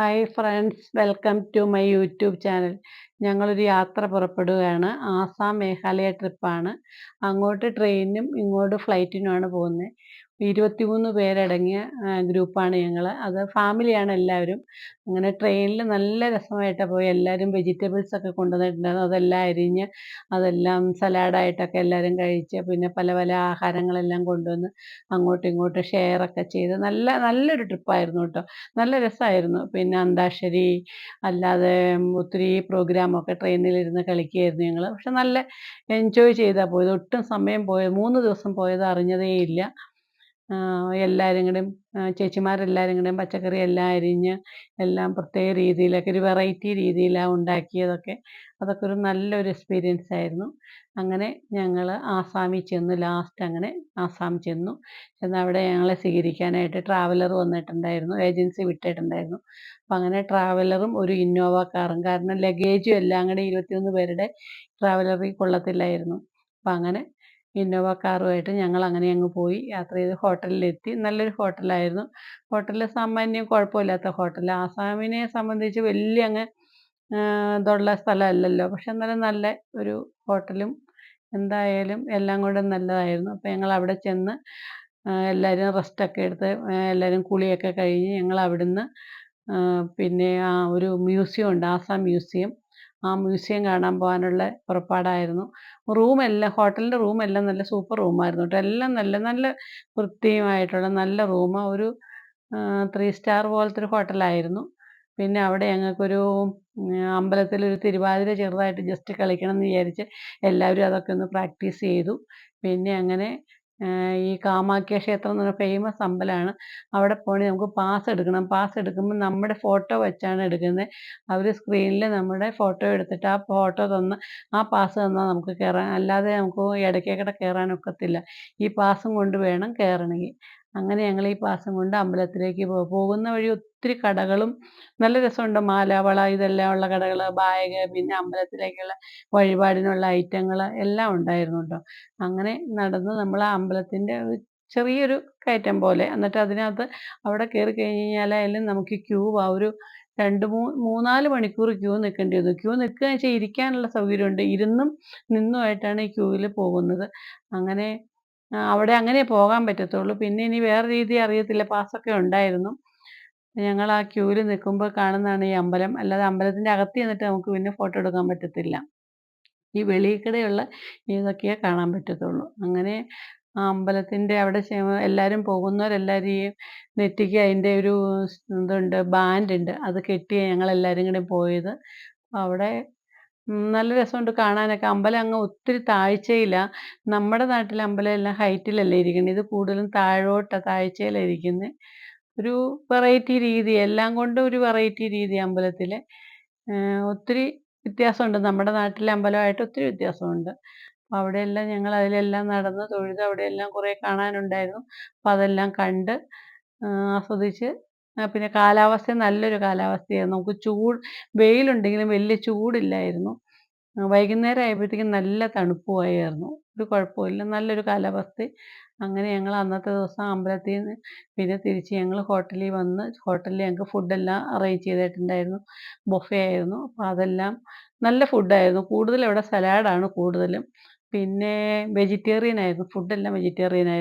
Hi friends welcome to my YouTube channel ഞങ്ങളൊരു യാത്ര പുറപ്പെടുകയാണ്. ആസാം മേഘാലയ ട്രിപ്പാണ് അങ്ങോട്ട് ട്രെയിനും ഇങ്ങോട്ട് ഫ്ലൈറ്റിനുമാണ് പോകുന്നത്. ഇരുപത്തിമൂന്ന് പേരടങ്ങിയ ഗ്രൂപ്പാണ് ഞങ്ങൾ അത് ഫാമിലിയാണ് എല്ലാവരും. അങ്ങനെ ട്രെയിനിൽ നല്ല രസമായിട്ടാണ് പോയി. എല്ലാവരും വെജിറ്റബിൾസ് ഒക്കെ കൊണ്ടുവന്നിട്ടുണ്ടായിരുന്നു. അതെല്ലാം അരിഞ്ഞ് അതെല്ലാം സലാഡായിട്ടൊക്കെ എല്ലാവരും കഴിച്ച് പിന്നെ പല പല ആഹാരങ്ങളെല്ലാം കൊണ്ടുവന്ന് അങ്ങോട്ടും ഇങ്ങോട്ടും ഷെയർ ഒക്കെ ചെയ്ത് നല്ല നല്ലൊരു ട്രിപ്പായിരുന്നു കേട്ടോ. നല്ല രസമായിരുന്നു. പിന്നെ അന്താക്ഷരി അല്ലാതെ ഒത്തിരി പ്രോഗ്രാമൊക്കെ ട്രെയിനിലിരുന്ന് കളിക്കുകയായിരുന്നു ഞങ്ങൾ പക്ഷെ നല്ല എൻജോയ് ചെയ്താൽ പോയത്. ഒട്ടും സമയം പോയത് മൂന്ന് ദിവസം പോയത് അറിഞ്ഞതേ ഇല്ല എല്ലാവരും കൂടെയും ചേച്ചിമാരെല്ലാവരും കൂടെയും പച്ചക്കറി എല്ലാം അരിഞ്ഞ് എല്ലാം പ്രത്യേക രീതിയിലൊക്കെ ഒരു വെറൈറ്റി രീതിയിലാണ് ഉണ്ടാക്കിയതൊക്കെ. അതൊക്കെ ഒരു നല്ലൊരു എക്സ്പീരിയൻസ് ആയിരുന്നു. അങ്ങനെ ഞങ്ങൾ ആസാമിൽ ചെന്നു ലാസ്റ്റ് അങ്ങനെ ആസാം ചെന്നു. ചെന്ന് അവിടെ ഞങ്ങളെ സ്വീകരിക്കാനായിട്ട് ട്രാവലർ വന്നിട്ടുണ്ടായിരുന്നു ഏജൻസി വിട്ടിട്ടുണ്ടായിരുന്നു. അപ്പം അങ്ങനെ ട്രാവലറും ഒരു ഇന്നോവ കാറും കാരണം ലഗേജും എല്ലാം കൂടെ ഇരുപത്തിയൊന്ന് പേരുടെ ട്രാവലറിൽ കൊള്ളത്തില്ലായിരുന്നു. അപ്പം അങ്ങനെ ഇന്നോവ കാറുമായിട്ട് ഞങ്ങൾ അങ്ങനെ അങ്ങ് പോയി. യാത്ര ചെയ്ത് ഹോട്ടലിലെത്തി. നല്ലൊരു ഹോട്ടലായിരുന്നു. ഹോട്ടലിൽ സാമാന്യം കുഴപ്പമില്ലാത്ത ഹോട്ടൽ. ആസാമിനെ സംബന്ധിച്ച് വലിയ അങ്ങ് ഇതുള്ള സ്ഥലമല്ലല്ലോ. പക്ഷെ എന്നാലും നല്ല ഒരു ഹോട്ടലും എന്തായാലും എല്ലാം കൊണ്ടും നല്ലതായിരുന്നു. അപ്പോൾ ഞങ്ങൾ അവിടെ ചെന്ന് എല്ലാവരും റെസ്റ്റൊക്കെ എടുത്ത് എല്ലാവരും കുളിയൊക്കെ കഴിഞ്ഞ് ഞങ്ങൾ അവിടുന്ന് പിന്നെ ആ ഒരു മ്യൂസിയം ഉണ്ട് ആസാം മ്യൂസിയം. ആ മ്യൂസിയം കാണാൻ പോകാനുള്ള പുറപ്പാടായിരുന്നു. റൂമെല്ലാം ഹോട്ടലിന്റെ റൂമെല്ലാം നല്ല സൂപ്പർ റൂമായിരുന്നു കേട്ടോ. എല്ലാം നല്ല നല്ല വൃത്തിയുമായിട്ടുള്ള നല്ല റൂം. ഒരു ത്രീ സ്റ്റാർ പോലത്തെ ഒരു ഹോട്ടലായിരുന്നു. പിന്നെ അവിടെ ഞങ്ങൾക്കൊരു അമ്പലത്തിലൊരു തിരുവാതിര ചെറുതായിട്ട് ജസ്റ്റ് കളിക്കണം എന്ന് വിചാരിച്ച് എല്ലാവരും അതൊക്കെ ഒന്ന് പ്രാക്ടീസ് ചെയ്തു. പിന്നെ അങ്ങനെ ഈ കാമാക്യ ക്ഷേത്രം എന്ന് പറഞ്ഞ ഫേമസ് അമ്പലമാണ്. അവിടെ പോകണമെങ്കിൽ നമുക്ക് പാസ് എടുക്കണം. പാസ് എടുക്കുമ്പോൾ നമ്മുടെ ഫോട്ടോ വെച്ചാണ് എടുക്കുന്നത്. അവർ സ്ക്രീനിൽ നമ്മുടെ ഫോട്ടോ എടുത്തിട്ട് ആ ഫോട്ടോ തന്ന് ആ പാസ് തന്നാൽ നമുക്ക് കയറാൻ അല്ലാതെ നമുക്ക് ഇടയ്ക്കൊക്കെ കയറാൻ ഒക്കത്തില്ല. ഈ പാസും കൊണ്ട് വേണം കയറണമെങ്കിൽ അങ്ങനെ ഞങ്ങൾ ഈ പാസം കൊണ്ട് അമ്പലത്തിലേക്ക് പോകുന്ന വഴി ഒത്തിരി കടകളും നല്ല രസമുണ്ട്. മാല വള ഇതെല്ലാം ഉള്ള കടകൾ ബാഗ് പിന്നെ അമ്പലത്തിലേക്കുള്ള വഴിപാടിനുള്ള ഐറ്റങ്ങൾ എല്ലാം ഉണ്ടായിരുന്നു കേട്ടോ അങ്ങനെ നടന്ന് നമ്മൾ ആ അമ്പലത്തിന്റെ ചെറിയൊരു കയറ്റം പോലെ എന്നിട്ട് അതിനകത്ത് അവിടെ കയറി കഴിഞ്ഞ് കഴിഞ്ഞാൽ നമുക്ക് ക്യൂ ആ ഒരു രണ്ട് മൂ മൂന്നാൽ മണിക്കൂർ ക്യൂ നിൽക്കേണ്ടി വന്നു. ക്യൂ നിൽക്കുക വെച്ചാൽ ഇരിക്കാനുള്ള സൗകര്യമുണ്ട്. ഇരുന്നും നിന്നുമായിട്ടാണ് ഈ ക്യൂവിൽ പോകുന്നത്. അങ്ങനെ അവിടെ അങ്ങനെ പോകാൻ പറ്റത്തുള്ളൂ. പിന്നെ ഇനി വേറെ രീതി അറിയത്തില്ല. പാസ്സൊക്കെ ഉണ്ടായിരുന്നു. ഞങ്ങൾ ആ ക്യൂവിൽ നിൽക്കുമ്പോൾ കാണുന്നതാണ് ഈ അമ്പലം. അല്ലാതെ അമ്പലത്തിന്റെ അകത്ത് ചെന്നിട്ട് നമുക്ക് പിന്നെ ഫോട്ടോ എടുക്കാൻ പറ്റത്തില്ല. ഈ വെളിയിക്കടെയുള്ള ഇതൊക്കെയേ കാണാൻ പറ്റത്തുള്ളൂ. അങ്ങനെ ആ അമ്പലത്തിന്റെ അവിടെ എല്ലാവരും പോകുന്നവരെല്ലാവരും ഈ നെറ്റിക്ക് അതിന്റെ ഒരു ഇതുണ്ട് ബാൻഡ് ഉണ്ട് അത് കെട്ടിയാണ് ഞങ്ങളെല്ലാവരും കൂടി പോയത്. അവിടെ നല്ല രസമുണ്ട് കാണാനൊക്കെ. അമ്പലം അങ്ങ് ഒത്തിരി താഴ്ചയില്ല. നമ്മുടെ നാട്ടിലെ അമ്പലം എല്ലാം ഹൈറ്റിലല്ലേ ഇരിക്കുന്നത് ഇത് കൂടുതലും താഴോട്ടാണ് താഴ്ചയിലാണ് ഇരിക്കുന്നത് ഒരു വെറൈറ്റി രീതി എല്ലാം കൊണ്ടും ഒരു വെറൈറ്റി രീതി അമ്പലത്തിൽ ഒത്തിരി വ്യത്യാസമുണ്ട്. നമ്മുടെ നാട്ടിലെ അമ്പലമായിട്ട് ഒത്തിരി വ്യത്യാസമുണ്ട്. അപ്പോൾ അവിടെയെല്ലാം ഞങ്ങൾ അതിലെല്ലാം നടന്ന് തൊഴുത് അവിടെയെല്ലാം കുറേ കാണാനുണ്ടായിരുന്നു. അപ്പോൾ അതെല്ലാം കണ്ട് ആസ്വദിച്ച് പിന്നെ കാലാവസ്ഥ നല്ലൊരു കാലാവസ്ഥയായിരുന്നു. നമുക്ക് ചൂട് വെയിലുണ്ടെങ്കിലും വലിയ ചൂടില്ലായിരുന്നു. വൈകുന്നേരം ആയപ്പോഴത്തേക്കും നല്ല തണുപ്പുമായിരുന്നു. ഒരു കുഴപ്പമില്ല നല്ലൊരു കാലാവസ്ഥ. അങ്ങനെ ഞങ്ങൾ അന്നത്തെ ദിവസം അമ്പലത്തിൽ നിന്ന് പിന്നെ തിരിച്ച് ഞങ്ങൾ ഹോട്ടലിൽ വന്ന് ഹോട്ടലിൽ ഞങ്ങൾക്ക് ഫുഡെല്ലാം അറേഞ്ച് ചെയ്തിട്ടുണ്ടായിരുന്നു. ബൊഫേ ആയിരുന്നു. അപ്പോൾ അതെല്ലാം നല്ല ഫുഡായിരുന്നു. കൂടുതൽ ഇവിടെ സലാഡാണ് കൂടുതലും. പിന്നെ വെജിറ്റേറിയൻ ആയിരുന്നു. ഫുഡെല്ലാം വെജിറ്റേറിയൻ ആയിരുന്നു.